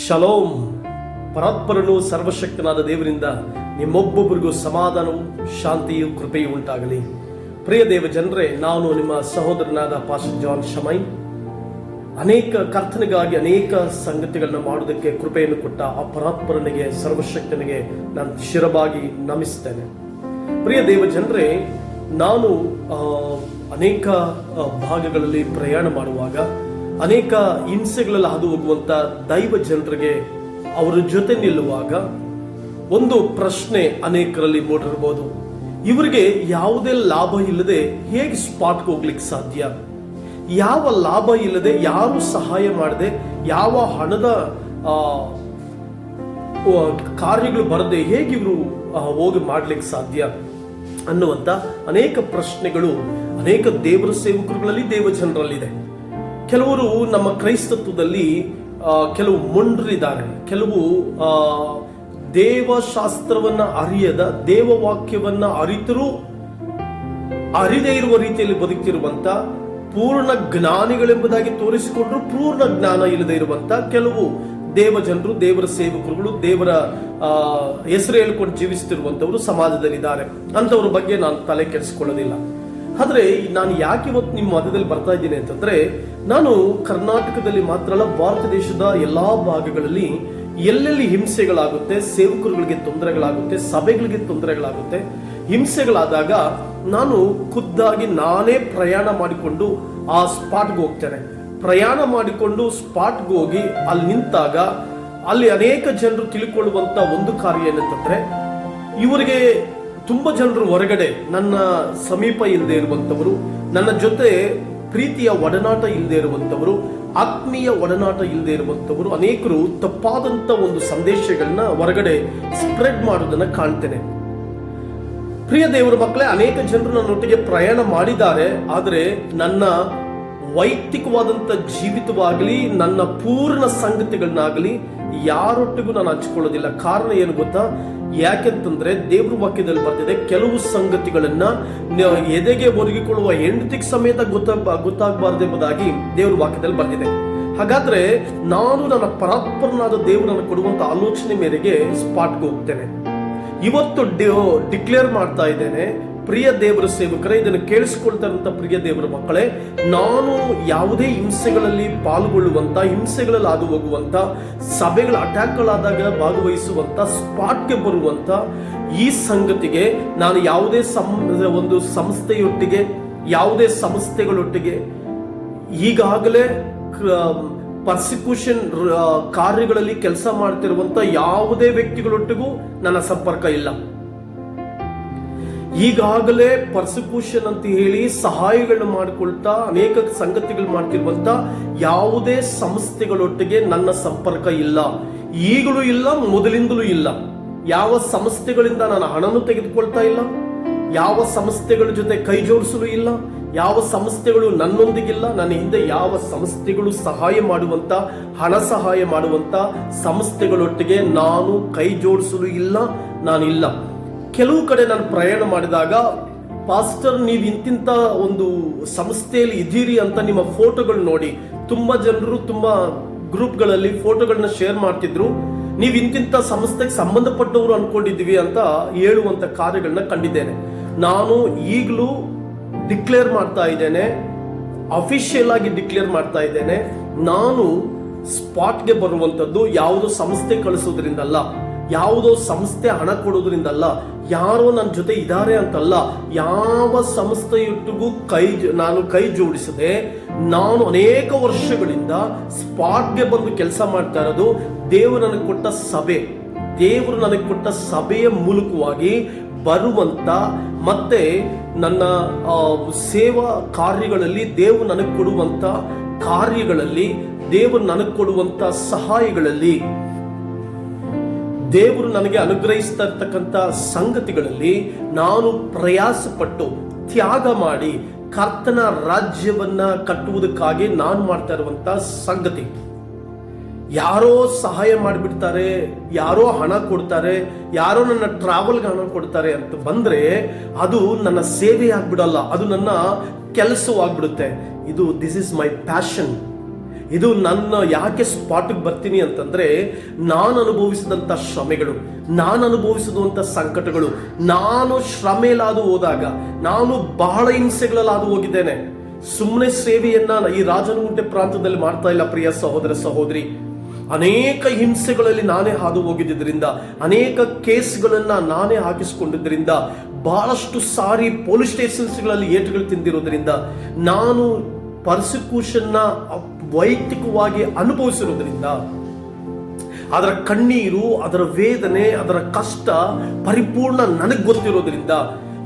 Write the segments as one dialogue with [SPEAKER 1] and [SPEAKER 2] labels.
[SPEAKER 1] Shalom ಪರಾತ್ಪರನು ಸರ್ವಶಕ್ತನಾದ ದೇವರಿಂದ ನಿಮ್ಮೊಬ್ಬೊಬ್ಬರಿಗೂ ಸಮಾಧಾನವು ಶಾಂತಿಯು ಕೃಪೆಯು ಉಂಟಾಗಲಿ. ಪ್ರಿಯ ದೇವ ಜನರೇ, ನಾನು ನಿಮ್ಮ ಸಹೋದರನಾದ ಪಾಸ್ ಜಾನ್ ಶಮೈ. ಅನೇಕ ಕರ್ತನಿಗಾಗಿ ಅನೇಕ ಸಂಗತಿಗಳನ್ನು ಮಾಡುವುದಕ್ಕೆ ಕೃಪೆಯನ್ನು ಕೊಟ್ಟ ಆ ಪರಾತ್ಪರನಿಗೆ, ಸರ್ವಶಕ್ತನಿಗೆ ನಾನು ಶಿರಬಾಗಿ ನಮಿಸ್ತೇನೆ ಪ್ರಿಯ ದೇವ ಜನರೇ, ನಾನು ಅನೇಕ ಭಾಗಗಳಲ್ಲಿ ಪ್ರಯಾಣ ಮಾಡುವಾಗ ಅನೇಕ ಹಿಂಸೆಗಳಲ್ಲಿ ಹಾದು ಹೋಗುವಂತ ದೈವ ಜನರಿಗೆ ಅವರ ಜೊತೆ ನಿಲ್ಲುವಾಗ ಒಂದು ಪ್ರಶ್ನೆ ಅನೇಕರಲ್ಲಿ ಮೂಡಿರಬಹುದು. ಇವರಿಗೆ ಯಾವುದೇ ಲಾಭ ಇಲ್ಲದೆ ಹೇಗೆ ಸ್ಪಾಟ್ಗೆ ಹೋಗ್ಲಿಕ್ಕೆ ಸಾಧ್ಯ? ಯಾವ ಲಾಭ ಇಲ್ಲದೆ ಯಾರು ಸಹಾಯ ಮಾಡದೆ, ಯಾವ ಹಣದ ಕಾರ್ಯಗಳು ಬರದೆ ಹೇಗೆ ಇವರು ಹೋಗಿ ಮಾಡ್ಲಿಕ್ಕೆ ಸಾಧ್ಯ? ಅನ್ನುವಂತ ಅನೇಕ ಪ್ರಶ್ನೆಗಳು ಅನೇಕ ದೇವರ ಸೇವಕರುಗಳಲ್ಲಿ ದೇವ ಜನರಲ್ಲಿದೆ ಕೆಲವರು ನಮ್ಮ ಕ್ರೈಸ್ತತ್ವದಲ್ಲಿ ಕೆಲವು ಮೊಂಡ್ರಿದ್ದಾರೆ. ಕೆಲವು ದೇವಶಾಸ್ತ್ರವನ್ನ ಅರಿಯದ, ದೇವವಾಕ್ಯವನ್ನ ಅರಿತರೂ, ಅರಿದೇ ಇರುವ ರೀತಿಯಲ್ಲಿ ಬದುಕ್ತಿರುವಂತ, ಪೂರ್ಣ ಜ್ಞಾನಿಗಳೆಂಬುದಾಗಿ ತೋರಿಸಿಕೊಂಡ್ರು, ಪೂರ್ಣ ಜ್ಞಾನ ಇಲ್ಲದೆ ಇರುವಂತ ಕೆಲವು ದೇವ ಜನರು ದೇವರ ಸೇವಕರುಗಳು, ದೇವರ ಹೆಸರು ಹೇಳ್ಕೊಂಡು ಜೀವಿಸುತ್ತಿರುವಂತವರು ಸಮಾಜದಲ್ಲಿದ್ದಾರೆ. ಅಂತವ್ರ ಬಗ್ಗೆ ನಾನು ತಲೆ ಕೆಡಿಸ್ಕೊಳ್ಳೋದಿಲ್ಲ. ಆದ್ರೆ ನಾನು ಯಾಕೆ ಇವತ್ತು ನಿಮ್ಮ ಮಧ್ಯದಲ್ಲಿ ಬರ್ತಾ ಇದ್ದೀನಿ ಅಂತಂದ್ರೆ, ನಾನು ಕರ್ನಾಟಕದಲ್ಲಿ ಮಾತ್ರ ಅಲ್ಲ, ಭಾರತ ದೇಶದ ಎಲ್ಲಾ ಭಾಗಗಳಲ್ಲಿ ಎಲ್ಲೆಲ್ಲಿ ಹಿಂಸೆಗಳಾಗುತ್ತೆ, ಸೇವಕರುಗಳಿಗೆ ತೊಂದರೆಗಳಾಗುತ್ತೆ, ಸಭೆಗಳಿಗೆ ತೊಂದರೆಗಳಾಗುತ್ತೆ, ಹಿಂಸೆಗಳಾದಾಗ ನಾನು ಖುದ್ದಾಗಿ ನಾನೇ ಪ್ರಯಾಣ ಮಾಡಿಕೊಂಡು ಆ ಸ್ಪಾಟ್ಗೆ ಹೋಗ್ತೇನೆ. ಪ್ರಯಾಣ ಮಾಡಿಕೊಂಡು ಸ್ಪಾಟ್ಗೆ ಹೋಗಿ ಅಲ್ಲಿ ನಿಂತಾಗ ಅಲ್ಲಿ ಅನೇಕ ಜನರು ತಿಳ್ಕೊಳ್ಳುವಂತ ಒಂದು ಕಾರ್ಯ ಏನಂತಂದ್ರೆ, ಇವರಿಗೆ ತುಂಬಾ ಜನರು ಹೊರಗಡೆ ನನ್ನ ಸಮೀಪ ಇಲ್ಲದೆ ಇರುವಂತವರು, ನನ್ನ ಜೊತೆ ಪ್ರೀತಿಯ ಒಡನಾಟ ಇಲ್ಲದೆ ಇರುವಂತವರು, ಆತ್ಮೀಯ ಒಡನಾಟ ಇಲ್ಲದೆ ಇರುವಂತವರು, ಅನೇಕರು ತಪ್ಪಾದಂತ ಒಂದು ಸಂದೇಶಗಳನ್ನ ಹೊರಗಡೆ ಸ್ಪ್ರೆಡ್ ಮಾಡೋದನ್ನ ಕಾಣ್ತೇನೆ. ಪ್ರಿಯ ದೇವರ ಮಕ್ಕಳೇ, ಅನೇಕ ಜನರು ನನ್ನೊಟ್ಟಿಗೆ ಪ್ರಯಾಣ ಮಾಡಿದ್ದಾರೆ, ಆದರೆ ನನ್ನ ವೈಯಕ್ತಿಕವಾದಂಥ ಜೀವಿತವಾಗಲಿ, ನನ್ನ ಪೂರ್ಣ ಸಂಗತಿಗಳನ್ನಾಗಲಿ ಯಾರೊಟ್ಟಿಗೂ ನಾನು ಹಂಚ್ಕೊಳ್ಳೋದಿಲ್ಲ. ಕಾರಣ ಏನು ಗೊತ್ತಾ? ಯಾಕೆಂತಂದ್ರೆ ದೇವ್ರ ವಾಕ್ಯದಲ್ಲಿ ಬರ್ತಿದೆ, ಕೆಲವು ಸಂಗತಿಗಳನ್ನ ಎದೆಗೆ ಒದಗಿಕೊಳ್ಳುವ ಹೆಂಡತಿಗೆ ಸಮೇತ ಗೊತ್ತಾಗಬಾರದೆ ಎಂಬುದಾಗಿ ದೇವ್ರ ವಾಕ್ಯದಲ್ಲಿ ಬರ್ತಿದೆ. ಹಾಗಾದ್ರೆ ನಾನು ನನ್ನ ಪರಾತ್ಪರನಾದ ದೇವರನ್ನು ಕೊಡುವಂತ ಆಲೋಚನೆ ಮೇರೆಗೆ ಸ್ಪಾಟ್ಗೆ ಹೋಗ್ತೇನೆ. ಇವತ್ತು ಡಿಕ್ಲೇರ್ ಮಾಡ್ತಾ ಇದ್ದೇನೆ ಪ್ರಿಯ ದೇವರ ಸೇವಕರೇ, ಇದನ್ನು ಕೇಳಿಸ್ಕೊಳ್ತಾ ಪ್ರಿಯ ದೇವರ ಮಕ್ಕಳೇ, ನಾನು ಯಾವುದೇ ಹಿಂಸೆಗಳಲ್ಲಿ ಪಾಲ್ಗೊಳ್ಳುವಂತ ಹಿಂಸೆಗಳಲ್ಲಿ ಹಾದು ಹೋಗುವಂತ ಸಭೆಗಳ ಅಟ್ಯಾಕ್ಗಳಾದಾಗ ಭಾಗವಹಿಸುವಂಥ, ಸ್ಪಾಟ್ಗೆ ಬರುವಂತ ಈ ಸಂಗತಿಗೆ ನಾನು ಯಾವುದೇ ಸಂ, ಒಂದು ಸಂಸ್ಥೆಯೊಟ್ಟಿಗೆ, ಯಾವುದೇ ಸಂಸ್ಥೆಗಳೊಟ್ಟಿಗೆ ಈಗಾಗಲೇ ಪರ್ಸಿಕ್ಯೂಷನ್ ಕಾರ್ಯಗಳಲ್ಲಿ ಕೆಲಸ ಮಾಡ್ತಿರುವಂಥ ಯಾವುದೇ ವ್ಯಕ್ತಿಗಳೊಟ್ಟಿಗೂ ನನ್ನ ಸಂಪರ್ಕ ಇಲ್ಲ. ಈಗಾಗಲೇ ಪರ್ಸಿಕ್ಯೂಷನ್ ಅಂತ ಹೇಳಿ ಸಹಾಯಗಳನ್ನ ಮಾಡಿಕೊಳ್ತಾ ಅನೇಕ ಸಂಗತಿಗಳು ಮಾಡ್ತಿರುವಂತ ಯಾವುದೇ ಸಂಸ್ಥೆಗಳೊಟ್ಟಿಗೆ ನನ್ನ ಸಂಪರ್ಕ ಇಲ್ಲ. ಈಗಲೂ ಇಲ್ಲ, ಮೊದಲಿಂದಲೂ ಇಲ್ಲ. ಯಾವ ಸಂಸ್ಥೆಗಳಿಂದ ನಾನು ಹಣನು ತೆಗೆದುಕೊಳ್ತಾ ಇಲ್ಲ. ಯಾವ ಸಂಸ್ಥೆಗಳ ಜೊತೆ ಕೈ ಜೋಡಿಸಲು ಇಲ್ಲ. ಯಾವ ಸಂಸ್ಥೆಗಳು ನನ್ನೊಂದಿಗಿಲ್ಲ. ನನ್ನ ಹಿಂದೆ ಯಾವ ಸಂಸ್ಥೆಗಳು ಸಹಾಯ ಮಾಡುವಂತ, ಹಣ ಸಹಾಯ ಮಾಡುವಂತ ಸಂಸ್ಥೆಗಳೊಟ್ಟಿಗೆ ನಾನು ಕೈ ಜೋಡಿಸಲು ಇಲ್ಲ, ನಾನಿಲ್ಲ. ಕೆಲವು ಕಡೆ ನಾನು ಪ್ರಯಾಣ ಮಾಡಿದಾಗ, ಪಾಸ್ಟರ್, ನೀವು ಇಂತಿಂತ ಒಂದು ಸಂಸ್ಥೆಯಲ್ಲಿ ಇದ್ದೀರಿ ಅಂತ ನಿಮ್ಮ ಫೋಟೋಗಳು ನೋಡಿ. ತುಂಬಾ ಜನರು ತುಂಬಾ ಗ್ರೂಪ್ಗಳಲ್ಲಿ ಫೋಟೋಗಳನ್ನ ಶೇರ್ ಮಾಡ್ತಿದ್ರು. ನೀವು ಇಂತಿಂತ ಸಂಸ್ಥೆಗೆ ಸಂಬಂಧಪಟ್ಟವರು ಅನ್ಕೊಂಡಿದ್ದೀವಿ ಅಂತ ಹೇಳುವಂತ ಕಾರ್ಯಗಳನ್ನ ಕಂಡಿದ್ದೇನೆ. ನಾನು ಈಗಲೂ ಡಿಕ್ಲೇರ್ ಮಾಡ್ತಾ ಇದ್ದೇನೆ. ಅಫಿಷಿಯಲ್ ಆಗಿ ಡಿಕ್ಲೇರ್ ಮಾಡ್ತಾ ಇದ್ದೇನೆ. ನಾನು ಸ್ಪಾಟ್ಗೆ ಬರುವಂತದ್ದು ಯಾವುದೋ ಸಂಸ್ಥೆ ಕಳಿಸೋದ್ರಿಂದಲ್ಲ. ಯಾವುದೋ ಸಂಸ್ಥೆ ಹಣ ಕೊಡೋದ್ರಿಂದಲ್ಲ ಯಾರೋ ನನ್ನ ಜೊತೆ ಇದ್ದಾರೆ ಅಂತಲ್ಲ ಯಾವ ಸಂಸ್ಥೆಯೊಟ್ಟಿಗೂ ಕೈ ನಾನು ಕೈ ಜೋಡಿಸದೆ ನಾನು ಅನೇಕ ವರ್ಷಗಳಿಂದ ಸ್ಪಾಟ್ಗೆ ಬಂದು ಕೆಲಸ ಮಾಡ್ತಾ ಇರೋದು ದೇವರು ನನಗೆ ಕೊಟ್ಟ ಸಭೆ. ದೇವರು ನನಗೆ ಕೊಟ್ಟ ಸಭೆಯ ಮೂಲಕವಾಗಿ ಬರುವಂತ ಮತ್ತೆ ನನ್ನ ಸೇವಾ ಕಾರ್ಯಗಳಲ್ಲಿ ದೇವರು ನನಗೆ ಕೊಡುವಂತ ಕಾರ್ಯಗಳಲ್ಲಿ, ದೇವರು ನನಗೆ ಕೊಡುವಂತ ಸಹಾಯಗಳಲ್ಲಿ ದೇವರು ನನಗೆ ಅನುಗ್ರಹಿಸ್ತಾ ಇರ್ತಕ್ಕಂಥ ಸಂಗತಿಗಳಲ್ಲಿ ನಾನು ಪ್ರಯಾಸಪಟ್ಟು ತ್ಯಾಗ ಮಾಡಿ ಕರ್ತನ ರಾಜ್ಯವನ್ನ ಕಟ್ಟುವುದಕ್ಕಾಗಿ ನಾನು ಮಾಡ್ತಾ ಇರುವಂತ ಸಂಗತಿ. ಯಾರೋ ಸಹಾಯ ಮಾಡಿಬಿಡ್ತಾರೆ, ಯಾರೋ ಹಣ ಕೊಡ್ತಾರೆ, ಯಾರೋ ನನ್ನ ಟ್ರಾವೆಲ್ಗೆ ಹಣ ಕೊಡ್ತಾರೆ ಅಂತ ಬಂದ್ರೆ ಅದು ನನ್ನ ಸೇವೆ ಆಗ್ಬಿಡಲ್ಲ ಅದು ನನ್ನ ಕೆಲಸವಾಗ್ಬಿಡುತ್ತೆ. ಇದು ದಿಸ್ ಇಸ್ ಮೈ ಪ್ಯಾಷನ್ ಇದು ನನ್ನ ಯಾಕೆ ಸ್ಪಾಟ್ಗೆ ಬರ್ತೀನಿ ಅಂತಂದ್ರೆ ನಾನು ಅನುಭವಿಸಿದಂಥ ಶ್ರಮೆಗಳು, ನಾನು ಅನುಭವಿಸಿದಂಥ ಸಂಕಟಗಳು, ನಾನು ಶ್ರಮೆಲಾದು ಹೋದಾಗ, ನಾನು ಬಹಳ ಹಿಂಸೆಗಳಲ್ಲಾದು ಹೋಗಿದ್ದೇನೆ. ಸುಮ್ಮನೆ ಸೇವೆಯನ್ನ ಈ ರಾಜನಗುಂಟೆ ಪ್ರಾಂತದಲ್ಲಿ ಮಾಡ್ತಾ ಇಲ್ಲ ಪ್ರಿಯ ಸಹೋದರ ಸಹೋದರಿ. ಅನೇಕ ಹಿಂಸೆಗಳಲ್ಲಿ ನಾನೇ ಹಾದು ಹೋಗಿದ್ದರಿಂದ ಅನೇಕ ಕೇಸ್ಗಳನ್ನು ನಾನೇ ಹಾಕಿಸಿಕೊಂಡಿದ್ದರಿಂದ ಬಹಳಷ್ಟು ಸಾರಿ ಪೊಲೀಸ್ ಸ್ಟೇಷನ್ಸ್ಗಳಲ್ಲಿ ಏಟುಗಳು ತಿಂದಿರೋದ್ರಿಂದ, ನಾನು ಪರ್ಸಿಕ್ಯೂಷನ್ನ ವೈಯಕ್ತಿಕವಾಗಿ ಅನುಭವಿಸಿರೋದ್ರಿಂದ ಅದರ ಕಣ್ಣೀರು ಅದರ ವೇದನೆ ಅದರ ಕಷ್ಟ ಪರಿಪೂರ್ಣ ನನಗೆ ಗೊತ್ತಿರೋದ್ರಿಂದ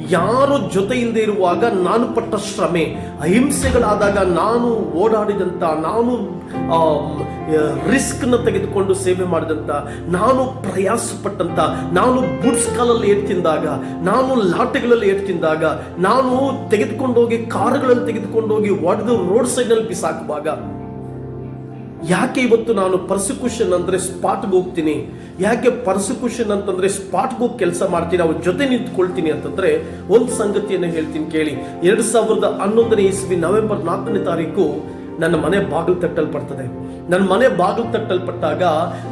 [SPEAKER 1] ಯಾರು ಜೊತೆಯಿಂದ ಇರುವಾಗ ನಾನು ಪಟ್ಟ ಶ್ರಮೆ, ಅಹಿಂಸೆಗಳಾದಾಗ ನಾನು ಓಡಾಡಿದಂಥ ನಾನು ರಿಸ್ಕ್ನ ತೆಗೆದುಕೊಂಡು ಸೇವೆ ಮಾಡಿದಂಥ ನಾನು ಪ್ರಯಾಸ ಪಟ್ಟಂತ ನಾನು ಬುಡ್ಸ್ ಕಾಲಲ್ಲಿ ತಿಂದಾಗ, ನಾನು ಲಾಟೆಗಳಲ್ಲಿ ತಿಂದಾಗ, ನಾನು ತೆಗೆದುಕೊಂಡೋಗಿ ಕಾರುಗಳಲ್ಲಿ ತೆಗೆದುಕೊಂಡೋಗಿ ಒಡೆದು ರೋಡ್ ಸೈಡ್ನಲ್ಲಿ ಬಿಸಾಕುವಾಗ ಯಾಕೆ ಇವತ್ತು ನಾನು ಪರ್ಸಿಕ್ಯೂಷನ್ ಅಂದರೆ ಸ್ಪಾಟ್ಗೆ ಹೋಗ್ತೀನಿ? ಯಾಕೆ ಪರ್ಸಿಕ್ಯೂಷನ್ ಅಂತಂದ್ರೆ ಸ್ಪಾಟ್ಗೆ ಹೋಗಿ ಕೆಲಸ ಮಾಡ್ತೀನಿ? ಅವ್ರ ಜೊತೆ ನಿಂತ್ಕೊಳ್ತೀನಿ ಅಂತಂದ್ರೆ ಒಂದು ಸಂಗತಿಯನ್ನು ಹೇಳ್ತೀನಿ ಕೇಳಿ. ಎರಡು ಸಾವಿರದ ಹನ್ನೊಂದನೇ ಇಸ್ವಿ ನವೆಂಬರ್ ನಾಲ್ಕನೇ ತಾರೀಕು ನನ್ನ ಮನೆ ಬಾಗಿಲು ತಟ್ಟಲ್ಪಡ್ತದೆ. ನನ್ನ ಮನೆ ಬಾಗಿಲು ತಟ್ಟಲ್ಪಟ್ಟಾಗ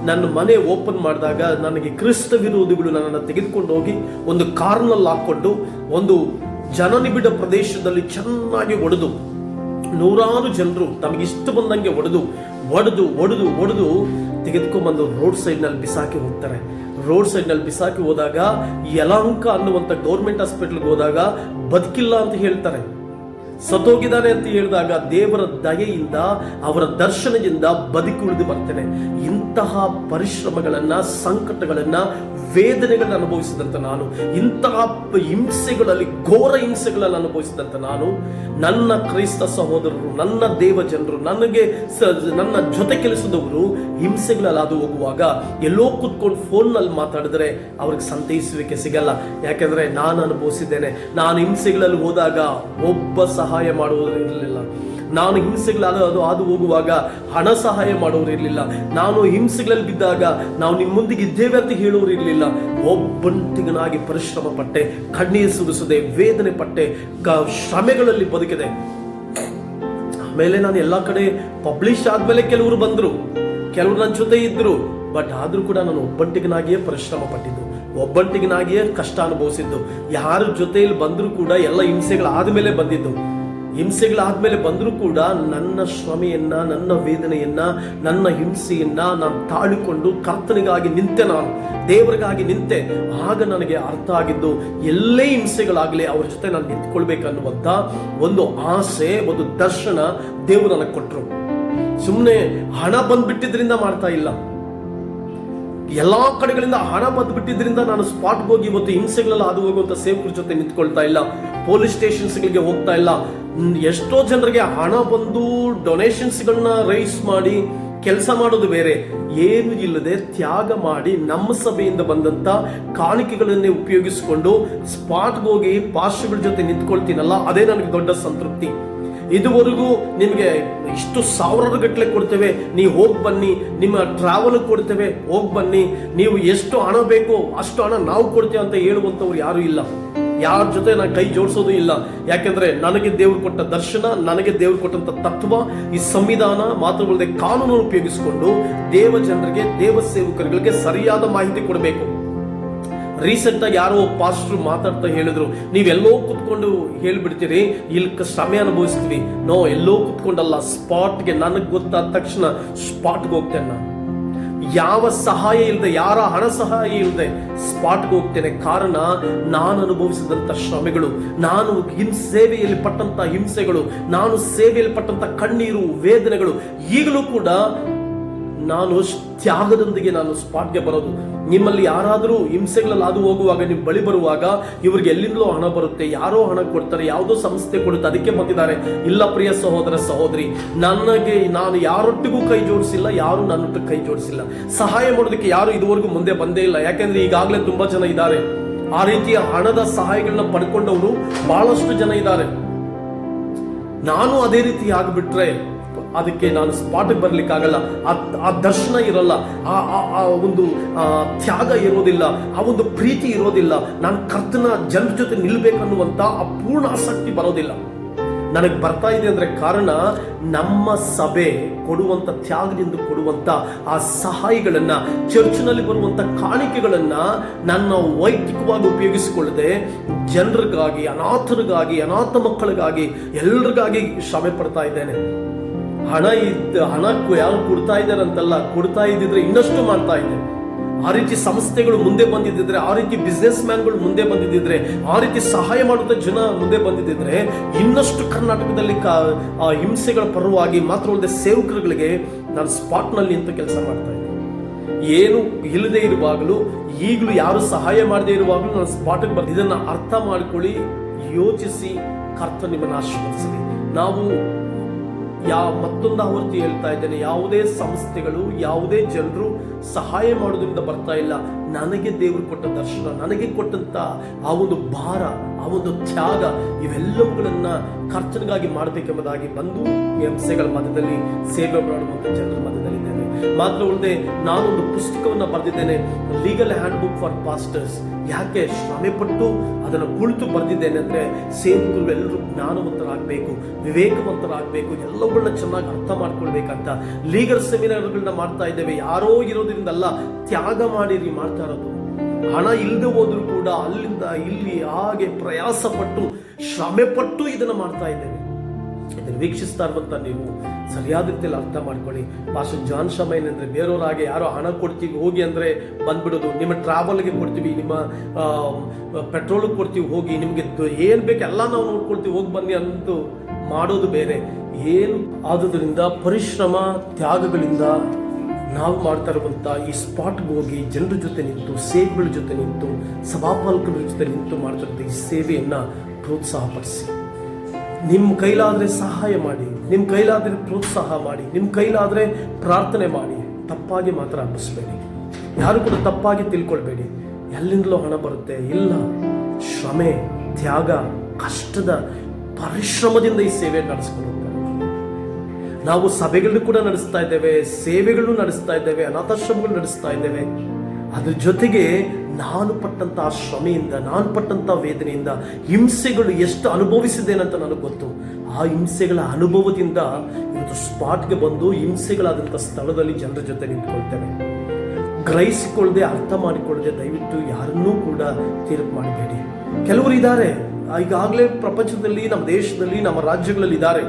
[SPEAKER 1] ನನ್ನ ಮನೆ ಓಪನ್ ಮಾಡಿದಾಗ ನನಗೆ ಕ್ರಿಸ್ತ ವಿರೋಧಿಗಳು ನನ್ನನ್ನು ತೆಗೆದುಕೊಂಡು ಹೋಗಿ ಒಂದು ಕಾರ್ನಲ್ಲಿ ಹಾಕೊಂಡು ಒಂದು ಜನನಿಬಿಡ ಪ್ರದೇಶದಲ್ಲಿ ಚೆನ್ನಾಗಿ ಒಡೆದು ನೂರಾರು ಜನರು ತಮಗೆ ಇಷ್ಟ ಬಂದಂಗೆ ಒಡೆದು ಒಡೆದು ಒಡೆದು ಒಡೆದು ತೆಗೆದುಕೊಂಡ್ಬಂದು ರೋಡ್ ಸೈಡ್ನಲ್ಲಿ ಬಿಸಾಕಿ ಹೋಗ್ತಾರೆ. ರೋಡ್ ಸೈಡ್ನಲ್ಲಿ ಬಿಸಾಕಿ ಹೋದಾಗ ಯಲಹಂಕ ಅನ್ನುವಂಥ ಗೌರ್ಮೆಂಟ್ ಹಾಸ್ಪಿಟಲ್ಗೆ ಹೋದಾಗ ಬದುಕಿಲ್ಲ ಅಂತ ಹೇಳ್ತಾರೆ. ಸತ್ತೋಗಿದ್ದಾನೆ ಅಂತ ಹೇಳಿದಾಗ ದೇವರ ದಯೆಯಿಂದ, ಅವರ ದರ್ಶನದಿಂದ ಬದುಕುಳಿದು ಬರ್ತೇನೆ ಇಂತಹ ಪರಿಶ್ರಮಗಳನ್ನ, ಸಂಕಟಗಳನ್ನ, ವೇದನೆಗಳನ್ನ ಅನುಭವಿಸಿದಂತ ನಾನು, ಇಂತಹ ಹಿಂಸೆಗಳಲ್ಲಿ, ಘೋರ ಹಿಂಸೆಗಳನ್ನು ಅನುಭವಿಸಿದಂತ ನಾನು, ನನ್ನ ಕ್ರೈಸ್ತ ಸಹೋದರರು, ನನ್ನ ದೇವ ಜನರು, ನನಗೆ ನನ್ನ ಜೊತೆ ಕೆಲಸದವರು ಹಿಂಸೆಗಳಲ್ಲಿ ಅದು ಹೋಗುವಾಗ ಎಲ್ಲೋ ಕುತ್ಕೊಂಡು ಫೋನ್ನಲ್ಲಿ ಮಾತಾಡಿದ್ರೆ ಅವ್ರಿಗೆ ಸಂತೈಸುವಿಕೆ ಸಿಗಲ್ಲ. ಯಾಕೆಂದ್ರೆ ನಾನು ಅನುಭವಿಸಿದ್ದೇನೆ. ನಾನು ಹಿಂಸೆಗಳಲ್ಲಿ ಹೋದಾಗ ಒಬ್ಬ ಸಹಾಯ ಮಾಡುವವರು ಇರಲಿಲ್ಲ. ನಾನು ಹಿಂಸೆಗಳಾದ ಅದು ಹಾದು ಹೋಗುವಾಗ ಹಣ ಸಹಾಯ ಮಾಡೋರು ಇರಲಿಲ್ಲ. ನಾನು ಹಿಂಸೆಗಳಲ್ಲಿ ಬಿದ್ದಾಗ ನಾವು ನಿಮ್ಮ ಮುಂದಿಗೆ ಇದ್ದೇವೆ ಅಂತ ಹೇಳೋರು ಇರಲಿಲ್ಲ. ಒಬ್ಬಂಟಿಗನಾಗಿ ಪರಿಶ್ರಮ ಪಟ್ಟೆ ಕಣ್ಣೀರು ಸುರಿಸದೆ ವೇದನೆ ಪಟ್ಟೆ ಶ್ರಮೆಗಳಲ್ಲಿ ಬದುಕಿದೆ. ಆಮೇಲೆ ನಾನು ಎಲ್ಲ ಕಡೆ ಪಬ್ಲಿಷ್ ಆದ್ಮೇಲೆ ಕೆಲವರು ಬಂದರು. ಕೆಲವರು ನನ್ನ ಜೊತೆ ಇದ್ರು. ಬಟ್ ಆದ್ರೂ ಕೂಡ ನಾನು ಒಬ್ಬಂಟಿಗನಾಗಿಯೇ ಪರಿಶ್ರಮ ಪಟ್ಟಿದ್ದು ಒಬ್ಬಂಟಿಗನಾಗಿಯೇ ಕಷ್ಟ ಅನುಭವಿಸಿದ್ದು. ಯಾರ ಜೊತೆಯಲ್ಲಿ ಬಂದರೂ ಕೂಡ ಎಲ್ಲ ಹಿಂಸೆಗಳಾದ್ಮೇಲೆ ಬಂದಿದ್ದು. ಹಿಂಸೆಗಳಾದ್ಮೇಲೆ ಬಂದರೂ ಕೂಡ ನನ್ನ ಶ್ರಮೆಯನ್ನ, ನನ್ನ ವೇದನೆಯನ್ನ, ನನ್ನ ಹಿಂಸೆಯನ್ನ ನಾನು ತಾಳಿಕೊಂಡು ಕರ್ತನಿಗಾಗಿ ನಿಂತೆ ನಾನು, ದೇವರಿಗಾಗಿ ನಿಂತೆ. ಆಗ ನನಗೆ ಅರ್ಥ ಆಗಿದ್ದು, ಎಲ್ಲೇ ಹಿಂಸೆಗಳಾಗಲಿ ಅವ್ರ ಜೊತೆ ನಾನು ನಿಂತ್ಕೊಳ್ಬೇಕನ್ನುವಂಥ ಒಂದು ಆಸೆ, ಒಂದು ದರ್ಶನ ದೇವರು ನನಗೆ ಕೊಟ್ಟರು ಸುಮ್ಮನೆ ಹಣ ಬಂದ್ಬಿಟ್ಟಿದ್ರಿಂದ ಮಾಡ್ತಾ ಇಲ್ಲ. ಎಲ್ಲಾ ಕಡೆಗಳಿಂದ ಹಣ ಬಂದ್ಬಿಟ್ಟಿದ್ರಿಂದ ನಾನು ಸ್ಪಾಟ್ ಹೋಗಿ ಇವತ್ತು ಹಿಂಸೆಗಳೆಲ್ಲ ಅದು ಹೋಗುವಂತ ಸೇವಕರ ಜೊತೆ ನಿಂತ್ಕೊಳ್ತಾ ಇಲ್ಲ. ಪೊಲೀಸ್ ಸ್ಟೇಷನ್ಸ್ಗಳಿಗೆ ಹೋಗ್ತಾ ಇಲ್ಲ. ಎಷ್ಟೋ ಜನರಿಗೆ ಹಣ ಬಂದು ಡೊನೇಷನ್ಸ್ಗಳನ್ನ ರೈಸ್ ಮಾಡಿ ಕೆಲಸ ಮಾಡೋದು ಬೇರೆ. ಏನು ಇಲ್ಲದೆ ತ್ಯಾಗ ಮಾಡಿ ನಮ್ಮ ಸಭೆಯಿಂದ ಬಂದಂತ ಕಾಣಿಕೆಗಳನ್ನೇ ಉಪಯೋಗಿಸಿಕೊಂಡು ಸ್ಪಾಟ್ಗೆ ಹೋಗಿ ಪಾರ್ಶ್ವಗಳ ಜೊತೆ ನಿಂತ್ಕೊಳ್ತೀನಲ್ಲ, ಅದೇ ನನಗೆ ದೊಡ್ಡ ಸಂತೃಪ್ತಿ. ಇದುವರೆಗೂ ನಿಮಗೆ ಇಷ್ಟು ಸಾವಿರದ ಗಟ್ಟಲೆ ಕೊಡ್ತೇವೆ. ನೀವು ಹೋಗಿ ಬನ್ನಿ, ನಿಮ್ಮ ಟ್ರಾವೆಲ್ ಕೊಡ್ತೇವೆ. ಹೋಗಿ ಬನ್ನಿ. ನೀವು ಎಷ್ಟು ಹಣ ಬೇಕೋ ಅಷ್ಟು ಹಣ ನಾವು ಕೊಡ್ತೇವೆ ಅಂತ ಹೇಳುವಂಥವ್ರು ಯಾರೂ ಇಲ್ಲ. ಯಾರ ಜೊತೆ ನಾನು ಕೈ ಜೋಡಿಸೋದು ಇಲ್ಲ. ಯಾಕೆಂದ್ರೆ ನನಗೆ ದೇವರು ಕೊಟ್ಟ ದರ್ಶನ, ನನಗೆ ದೇವರು ಕೊಟ್ಟಂತ ತತ್ವ, ಈ ಸಂವಿಧಾನ ಮಾತ್ರವಲ್ಲದೆ ಕಾನೂನು ಉಪಯೋಗಿಸಿಕೊಂಡು ದೇವ ಜನರಿಗೆ, ದೇವ ಸೇವಕರುಗಳಿಗೆ ಸರಿಯಾದ ಮಾಹಿತಿ ಕೊಡಬೇಕು. ರೀಸೆಂಟ್ ಆಗಿ ಯಾರೋ ಪಾಸ್ಟ್ರು ಮಾತಾಡ್ತಾ ಹೇಳಿದ್ರು, ನೀವೆಲ್ಲೋ ಕುತ್ಕೊಂಡು ಹೇಳ್ಬಿಡ್ತೀರಿ ಇಲ್ಲಿ ಸಮಯ ಅನುಭವಿಸ್ತೀವಿ. ನೋ, ಎಲ್ಲೋ ಕುತ್ಕೊಂಡಲ್ಲ ಸ್ಪಾಟ್ಗೆ ನನಗೆ ಗೊತ್ತಾದ ತಕ್ಷಣ ಸ್ಪಾಟ್ಗೆ ಹೋಗ್ತೇನೆ ನಾನು. ಯಾವ ಸಹಾಯ ಇಲ್ಲದೆ ಯಾರ ಹಣ ಸಹಾಯ ಇಲ್ಲದೆ ಸ್ಪಾಟ್ಗೆ ಹೋಗ್ತೇನೆ. ಕಾರಣ, ನಾನು ಅನುಭವಿಸಿದಂತ ಶ್ರಮೆಗಳು, ನಾನು ಹಿಂ ಸೇವೆಯಲ್ಲಿ ಪಟ್ಟಂತ ಹಿಂಸೆಗಳು, ನಾನು ಸೇವೆಯಲ್ಲಿ ಪಟ್ಟಂತ ಕಣ್ಣೀರು, ವೇದನೆಗಳು, ಈಗಲೂ ಕೂಡ ನಾನು ತ್ಯಾಗದೊಂದಿಗೆ ನಾನು ಸ್ಪಾಟ್ಗೆ ಬರೋದು. ನಿಮ್ಮಲ್ಲಿ ಯಾರಾದರೂ ಹಿಂಸೆಗಳಲ್ಲಿ ಅದು ಹೋಗುವಾಗ, ನೀವು ಬಳಿ ಬರುವಾಗ ಇವ್ರಿಗೆ ಎಲ್ಲಿಂದಲೋ ಹಣ ಬರುತ್ತೆ, ಯಾರೋ ಹಣ ಕೊಡ್ತಾರೆ, ಯಾವುದೋ ಸಂಸ್ಥೆ ಕೊಡುತ್ತೆ, ಅದಕ್ಕೆ ಬಂದಿದ್ದಾರೆ. ಇಲ್ಲ ಪ್ರಿಯ ಸಹೋದರ, ಸಹೋದರಿ, ನನಗೆ, ನಾನು ಯಾರೊಟ್ಟಿಗೂ ಕೈ ಜೋಡಿಸಿಲ್ಲ, ಯಾರು ನನ್ನೊಟ್ಟಿಗೆ ಕೈ ಜೋಡಿಸಿಲ್ಲ. ಸಹಾಯ ಮಾಡೋದಕ್ಕೆ ಯಾರು ಇದುವರೆಗೂ ಮುಂದೆ ಬಂದೇ ಇಲ್ಲ. ಯಾಕೆಂದ್ರೆ ಈಗಾಗಲೇ ತುಂಬಾ ಜನ ಇದ್ದಾರೆ. ಆ ರೀತಿಯ ಹಣದ ಸಹಾಯಗಳನ್ನ ಪಡ್ಕೊಂಡವರು ಬಹಳಷ್ಟು ಜನ ಇದ್ದಾರೆ. ನಾನು ಅದೇ ರೀತಿ ಆಗಿಬಿಟ್ರೆ ಅದಕ್ಕೆ ನಾನು ಸ್ಪಾಟ್ಗೆ ಬರ್ಲಿಕ್ಕಾಗಲ್ಲ. ಆ ದರ್ಶನ ಇರಲ್ಲ, ಆ ಆ ಒಂದು ತ್ಯಾಗ ಇರೋದಿಲ್ಲ, ಆ ಒಂದು ಪ್ರೀತಿ ಇರೋದಿಲ್ಲ. ನಾನು ಕರ್ತನ ಜನರ ಜೊತೆ ನಿಲ್ಬೇಕನ್ನುವಂತ ಆ ಪೂರ್ಣ ಆಸಕ್ತಿ ಬರೋದಿಲ್ಲ. ನನಗೆ ಬರ್ತಾ ಇದೆ ಅಂದ್ರೆ ಕಾರಣ ನಮ್ಮ ಸಭೆ ಕೊಡುವಂತ ತ್ಯಾಗದಿಂದ ಕೊಡುವಂತ ಆ ಸಹಾಯಗಳನ್ನು, ಚರ್ಚ್ನಲ್ಲಿ ಬರುವಂತ ಕಾಣಿಕೆಗಳನ್ನು ನನ್ನ ವೈಯಕ್ತಿಕವಾಗಿ ಉಪಯೋಗಿಸಿಕೊಳ್ಳದೆ ಜನರಿಗಾಗಿ, ಅನಾಥರಿಗಾಗಿ, ಅನಾಥ ಮಕ್ಕಳಿಗಾಗಿ ಎಲ್ರಿಗಾಗಿ ಶ್ರಮೆ ಪಡ್ತಾ ಇದ್ದೇನೆ. ಹಣ ಇದ್ದ ಹಣ ಯಾರು ಕೊಡ್ತಾ ಇದ್ದಾರೆ ಅಂತಲ್ಲ ಕೊಡ್ತಾ ಇದ್ದಿದ್ರೆ ಇನ್ನಷ್ಟು ಮಾಡ್ತಾ ಇದ್ದೆ. ಆ ರೀತಿ ಸಂಸ್ಥೆಗಳು ಮುಂದೆ ಬಂದಿದ್ದಿದ್ರೆ, ಆ ರೀತಿ ಬಿಸ್ನೆಸ್ ಮ್ಯಾನ್ಗಳು ಮುಂದೆ ಬಂದಿದ್ದಿದ್ರೆ, ಆ ರೀತಿ ಸಹಾಯ ಮಾಡುವಂಥ ಜನ ಮುಂದೆ ಬಂದಿದ್ದಿದ್ರೆ, ಇನ್ನಷ್ಟು ಕರ್ನಾಟಕದಲ್ಲಿ ಕ, ಆ ಹಿಂಸೆಗಳ ಪರವಾಗಿ ಮಾತ್ರ ಅಲ್ಲದೆ ಸೇವಕರುಗಳಿಗೆ ನಾನು ಸ್ಪಾಟ್ನಲ್ಲಿ ಅಂತ ಕೆಲಸ ಮಾಡ್ತಾ ಇದ್ದೆ. ಏನು ಇಲ್ಲದೆ ಇರುವಾಗಲೂ, ಈಗಲೂ ಯಾರು ಸಹಾಯ ಮಾಡದೇ ಇರುವಾಗಲೂ ನಾನು ಸ್ಪಾಟ್ಗೆ ಬಂದು ಇದನ್ನ ಅರ್ಥ ಮಾಡ್ಕೊಳ್ಳಿ, ಯೋಚಿಸಿ ಕರ್ತ ನಿಮ್ಮನ್ನು ಆಶೀರ್ವದಿಸಲಿ. ನಾವು ಯಾ ಮತ್ತೊಂದು ಆವೃತ್ತಿ ಹೇಳ್ತಾ ಇದ್ದೇನೆ. ಯಾವುದೇ ಸಂಸ್ಥೆಗಳು, ಯಾವುದೇ ಜನರು ಸಹಾಯ ಮಾಡೋದ್ರಿಂದ ಬರ್ತಾ ಇಲ್ಲ. ನನಗೆ ದೇವರು ಕೊಟ್ಟ ದರ್ಶನ, ನನಗೆ ಕೊಟ್ಟಂತ ಆ ಒಂದು ಭಾರ, ಆ ಒಂದು ತ್ಯಾಗ ಇವೆಲ್ಲವುಗಳನ್ನ ಕರ್ತನಿಗಾಗಿ ಮಾಡಬೇಕೆಂಬುದಾಗಿ ಬಂದು ಈ ಮಧ್ಯದಲ್ಲಿ ಸೇವೆ ಮಾಡುವಂತ ಜನರ ಮಧ್ಯದಲ್ಲಿದ್ದೇನೆ ಮಾತ್ರ ಉಳಿದೆ ನಾನೊಂದು ಪುಸ್ತಕವನ್ನು ಬರೆದಿದ್ದೇನೆ. Legal handbook for pastors ಯಾಕೆ ಶ್ರಮೆ ಪಟ್ಟು ಅದನ್ನು ಕುಳಿತು ಬರೆದಿದ್ದೇನೆ ಅಂದರೆ ಸೇವಕರು ಎಲ್ಲರೂ ಜ್ಞಾನವಂತರಾಗಬೇಕು, ವಿವೇಕವಂತರಾಗಬೇಕು ಎಲ್ಲವುಗಳನ್ನ ಚೆನ್ನಾಗಿ ಅರ್ಥ ಮಾಡ್ಕೊಳ್ಬೇಕಂತ ಲೀಗಲ್ ಸೆಮಿನಾರ್ಗಳನ್ನ ಮಾಡ್ತಾ ಇದ್ದೇವೆ. ಯಾರೋ ಇರೋದ್ರಿಂದ ಅಲ್ಲ ತ್ಯಾಗ ಮಾಡಿರಿ ಮಾಡ್ತಾ ಇರೋದು. ಹಣ ಇಲ್ಲದೆ ಹೋದ್ರೂ ಕೂಡ ಅಲ್ಲಿಂದ ಇಲ್ಲಿ ಹಾಗೆ ಪ್ರಯಾಸ ಪಟ್ಟು ಶ್ರಮೆ ಪಟ್ಟು ಇದನ್ನ ಮಾಡ್ತಾ ಇದ್ದೇವೆ. ಇದನ್ನು ವೀಕ್ಷಿಸ್ತಾ ಇರುವಂಥ ನೀವು ಸರಿಯಾದ ರೀತಿಯಲ್ಲಿ ಅರ್ಥ ಮಾಡ್ಕೊಳ್ಳಿ. ಪಾಸ್ಟರ್ ಜಾನ್ ಶಮ ಏನಂದ್ರೆ ಬೇರೆಯವ್ರ ಹಾಗೆ ಯಾರೋ ಹಣ ಕೊಡ್ತೀವಿ, ಹೋಗಿ ಅಂದ್ರೆ ಬಂದ್ಬಿಡೋದು. ನಿಮ್ಮ ಟ್ರಾವೆಲ್ಗೆ ಕೊಡ್ತೀವಿ, ನಿಮ್ಮ ಪೆಟ್ರೋಲ್ ಕೊಡ್ತೀವಿ, ಹೋಗಿ ನಿಮಗೆ ಏನ್ ಬೇಕು ಎಲ್ಲ ನಾವು ನೋಡ್ಕೊಳ್ತೀವಿ, ಹೋಗಿ ಬನ್ನಿ ಅಂತೂ ಮಾಡೋದು ಬೇರೆ. ಏನು ಆದುದರಿಂದ ಪರಿಶ್ರಮ, ತ್ಯಾಗಗಳಿಂದ ನಾವು ಮಾಡ್ತಾ ಇರುವಂಥ ಈ ಸ್ಪಾಟ್ಗೆ ಹೋಗಿ ಜನರ ಜೊತೆ ನಿಂತು, ಸೇವೆಗಳ ಜೊತೆ ನಿಂತು ಸಭಾಪಾಲಕರ ಜೊತೆ ನಿಂತು ಮಾಡ್ತಿರುವಂತ ಈ ಸೇವೆಯನ್ನು ಪ್ರೋತ್ಸಾಹಪಡಿಸಿ. ನಿಮ್ಮ ಕೈಲಾದರೆ ಸಹಾಯ ಮಾಡಿ, ನಿಮ್ಮ ಕೈಲಾದರೆ ಪ್ರೋತ್ಸಾಹ ಮಾಡಿ, ನಿಮ್ಮ ಕೈಲಾದರೆ ಪ್ರಾರ್ಥನೆ ಮಾಡಿ. ತಪ್ಪಾಗಿ ಮಾತ್ರ ಅನ್ನಿಸ್ಬೇಡಿ. ಯಾರು ಕೂಡ ತಪ್ಪಾಗಿ ತಿಳ್ಕೊಳ್ಬೇಡಿ. ಎಲ್ಲಿಂದಲೋ ಹಣ ಬರುತ್ತೆ, ಇಲ್ಲ. ಶ್ರಮೆ, ತ್ಯಾಗ, ಕಷ್ಟದ ಪರಿಶ್ರಮದಿಂದ ಈ ಸೇವೆ ನಡೆಸ್ಕೊಂಡು ನಾವು ಸಭೆಗಳನ್ನು ಕೂಡ ನಡೆಸ್ತಾ ಇದ್ದೇವೆ, ಸೇವೆಗಳನ್ನು ನಡೆಸ್ತಾ ಇದ್ದೇವೆ, ಅನಾಥಾಶ್ರಮಗಳು ನಡೆಸ್ತಾ ಇದ್ದೇವೆ. ಅದ್ರ ಜೊತೆಗೆ ನಾನು ಪಟ್ಟಂಥ ಶ್ರಮೆಯಿಂದ, ನಾನು ಪಟ್ಟಂಥ ವೇದನೆಯಿಂದ ಹಿಂಸೆಗಳು ಎಷ್ಟು ಅನುಭವಿಸಿದ್ದೇನಂತ ನನಗೆ ಗೊತ್ತು. ಆ ಹಿಂಸೆಗಳ ಅನುಭವದಿಂದ ಇವತ್ತು ಸ್ಪಾಟ್ಗೆ ಬಂದು ಹಿಂಸೆಗಳಾದಂಥ ಸ್ಥಳದಲ್ಲಿ ಜನರ ಜೊತೆ ನಿಂತ್ಕೊಳ್ತೇವೆ. ಗ್ರಹಿಸಿಕೊಳ್ಳದೆ, ಅರ್ಥ ಮಾಡಿಕೊಳ್ಳದೆ ದಯವಿಟ್ಟು ಯಾರನ್ನೂ ಕೂಡ ತೀರ್ಪು ಮಾಡಬೇಡಿ. ಕೆಲವರು ಇದ್ದಾರೆ, ಈಗಾಗಲೇ ಪ್ರಪಂಚದಲ್ಲಿ, ನಮ್ಮ ದೇಶದಲ್ಲಿ, ನಮ್ಮ ರಾಜ್ಯಗಳಲ್ಲಿ ಇದ್ದಾರೆ.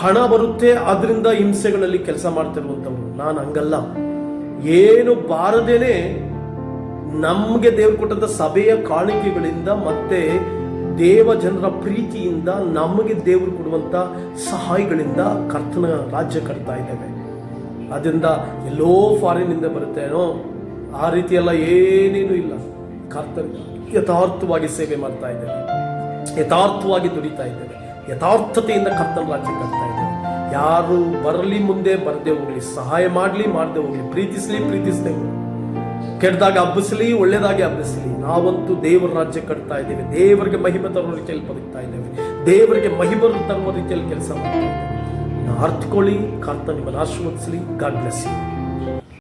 [SPEAKER 1] ಹಣ ಬರುತ್ತೆ ಅದರಿಂದ ಹಿಂಸೆಗಳಲ್ಲಿ ಕೆಲಸ ಮಾಡ್ತಿರುವಂಥವ್ರು. ನಾನು ಹಂಗಲ್ಲ. ಏನು ಬಾರದೇನೆ ನಮಗೆ ದೇವರು ಕೊಟ್ಟಂತ ಸಭೆಯ ಕಾಣಿಕೆಗಳಿಂದ ಮತ್ತೆ ದೇವ ಜನರ ಪ್ರೀತಿಯಿಂದ ನಮಗೆ ದೇವರು ಕೊಡುವಂತ ಸಹಾಯಗಳಿಂದ ಕರ್ತನ ರಾಜ್ಯ ಕಟ್ತಾ ಇದ್ದೇವೆ. ಅದರಿಂದ ಎಲ್ಲೋ ಫಾರಿನಿಂದ ಬರುತ್ತೇನೋ ಆ ರೀತಿಯೆಲ್ಲ ಏನೇನು ಇಲ್ಲ. ಕರ್ತನ ಯಥಾರ್ಥವಾಗಿ ಸೇವೆ ಮಾಡ್ತಾ ಇದ್ದೇವೆ. ಯಥಾರ್ಥವಾಗಿ ದುಡಿತಾ ಇದ್ದೇವೆ. ಯಥಾರ್ಥತೆಯಿಂದ ಕರ್ತನ ರಾಜ್ಯ ಕಟ್ತಾ ಇದ್ದೇವೆ. ಯಾರು ಬರಲಿ ಮುಂದೆ ಬರದೆ ಹೋಗ್ಲಿ, ಸಹಾಯ ಮಾಡಲಿ ಮಾಡದೆ ಹೋಗ್ಲಿ, ಪ್ರೀತಿಸ್ಲಿ ಪ್ರೀತಿಸದೆ ಹೋಗ್ಲಿ. ಕೆಟ್ಟದಾಗ ಹಬ್ಬಿಸಲಿ, ಒಳ್ಳೇದಾಗಿ ಹಬ್ಬಿಸಲಿ. ನಾವಂತೂ ದೇವರ ರಾಜ್ಯ ಕಟ್ತಾ ಇದ್ದೇವೆ. ದೇವರಿಗೆ ಮಹಿಮೆ ತರುವ ರೀತಿಯಲ್ಲಿ ಬದುಕ್ತಾ ಇದ್ದೇವೆ. ದೇವರಿಗೆ ಮಹಿಮರು ತರುವ ರೀತಿಯಲ್ಲಿ ಕೆಲಸ ಮಾಡ್ತಾ ಇದ್ದೇವೆ. ಅರ್ಥಕೊಳ್ಳಿ ಕರ್ತ ನಿಮ್ಮನ್ನು ಗಾಡ್ ಬ್ಲೆಸ್